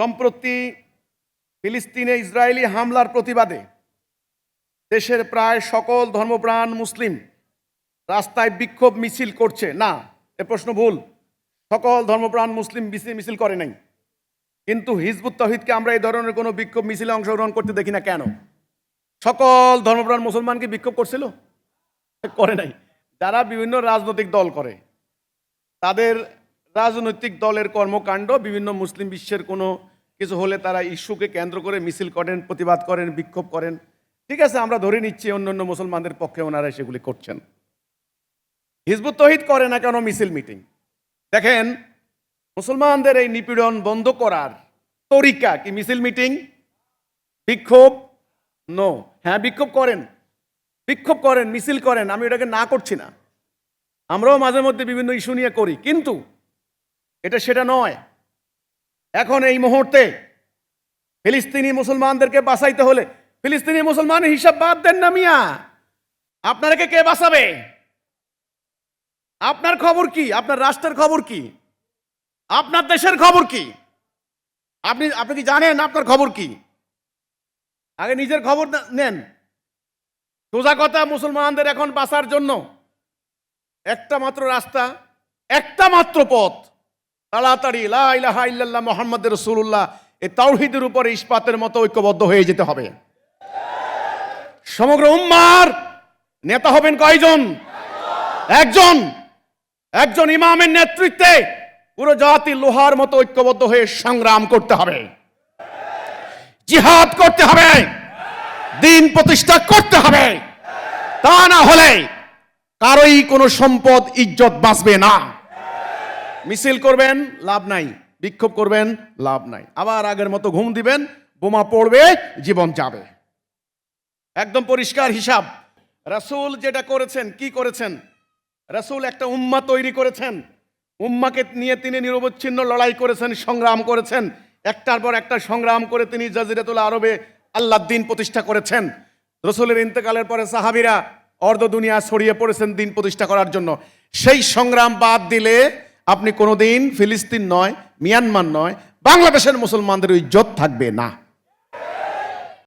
সম্প্রতি ফিলিস্তিনে ইসরায়েলি হামলার প্রতিবাদে দেশের প্রায় সকল ধর্মপ্রাণ মুসলিম রাস্তায় বিক্ষোভ মিছিল করছে। না, এ প্রশ্ন ভুল। সকল ধর্মপ্রাণ মুসলিম মিছিল করে নাই। কিন্তু হিজবুত তহিদকে আমরা এই ধরনের কোনো বিক্ষোভ মিছিলে অংশগ্রহণ করতে দেখি না কেন? সকল ধর্মপ্রাণ মুসলমানকে বিক্ষোভ করছিল? করে নাই। যারা বিভিন্ন রাজনৈতিক দল করে, তাদের রাজনৈতিক দলের কর্মকাণ্ড, বিভিন্ন মুসলিম বিশ্বের কোনো কিছু হলে তারা ইস্যুকে কেন্দ্র করে মিছিল করেন, প্রতিবাদ করেন, বিক্ষোভ করেন। ঠিক আছে, আমরা ধরে নিচ্ছি অন্য অন্য মুসলমানদের পক্ষে ওনারা সেগুলি করছেন। হিজবুত তহিদ করে না কেন মিছিল মিটিং? দেখেন, মুসলমানদের এই নিপীড়ন বন্ধ করার তরিকা কি মিছিল মিটিং? বিক্ষোভ? নো হ্যাঁ বিক্ষোভ করেন। বিক্ষোভ করেন, মিছিল করেন, আমি এটাকে না করছি না। আমরাও মাঝে মধ্যে বিভিন্ন ইস্যু নিয়ে করি, কিন্তু এটা সেটা নয়। এখন এই মুহূর্তে ফিলিস্তিনি মুসলমানদেরকে বাঁচাইতে হলে, ফিলিস্তিনি মুসলমানের হিসাব বাদ দেন না মিয়া। আপনারাকে কে বাঁচাবে? আপনার খবর কি? আপনার রাষ্ট্রের খবর কি? আপনার দেশের খবর কি? আপনি আপনি কি জানেন আপনার খবর কি? আগে নিজের খবর নেন। সোজা কথা, মুসলমানদের এখন বাঁচার জন্য একটা মাত্র রাস্তা, একটা মাত্র পথ। তাড়াতাড়ি লা ইলাহা ইল্লাল্লাহ মোহাম্মদ রসুল্লাহ এই তাওহিদের উপরে ইস্পাতের মতো ঐক্যবদ্ধ হয়ে যেতে হবে। সমগ্র উম্মার নেতা হবেন কয়জন? একজন। একজন ইমামের নেতৃত্বে পুরো জাতি লোহার মতো ঐক্যবদ্ধ হয়ে সংগ্রাম করতে হবে। জিহাদ করতে হবে। দিন প্রতিষ্ঠা করতে হবে। তা না হলে কারোই কোনো সম্পদ, ইজ্জত বাঁচবে না। মিছিল করবেন, লাভ নাই। বিক্ষোভ করবেন, লাভ নাই। আবার আগের মতো ঘুম দিবেন, বোমা পড়বে, জীবন যাবে। একদম পরিষ্কার হিসাব। রাসূল যেটা করেছেন, কি করেছেন? রাসূল একটা উম্মা তৈরি করেছেন। উম্মাকে নিয়ে তিনি নিরবচ্ছিন্ন লড়াই করেছেন, সংগ্রাম করেছেন। একটার পর একটা সংগ্রাম করে তিনি জাজিরাতুল আরবে আল্লাহ দিন প্রতিষ্ঠা করেছেন। রসুলের ইন্তেকালের পরে সাহাবিরা অর্ধ দুনিয়া ছড়িয়ে পড়েছেন দিন প্রতিষ্ঠা করার জন্য। সেই সংগ্রাম বাদ দিলে আপনি কোনোদিন ফিলিস্তিন নয় মিয়ানমার নয় বাংলাদেশের মুসলমানদের ইজ্জত থাকবে না।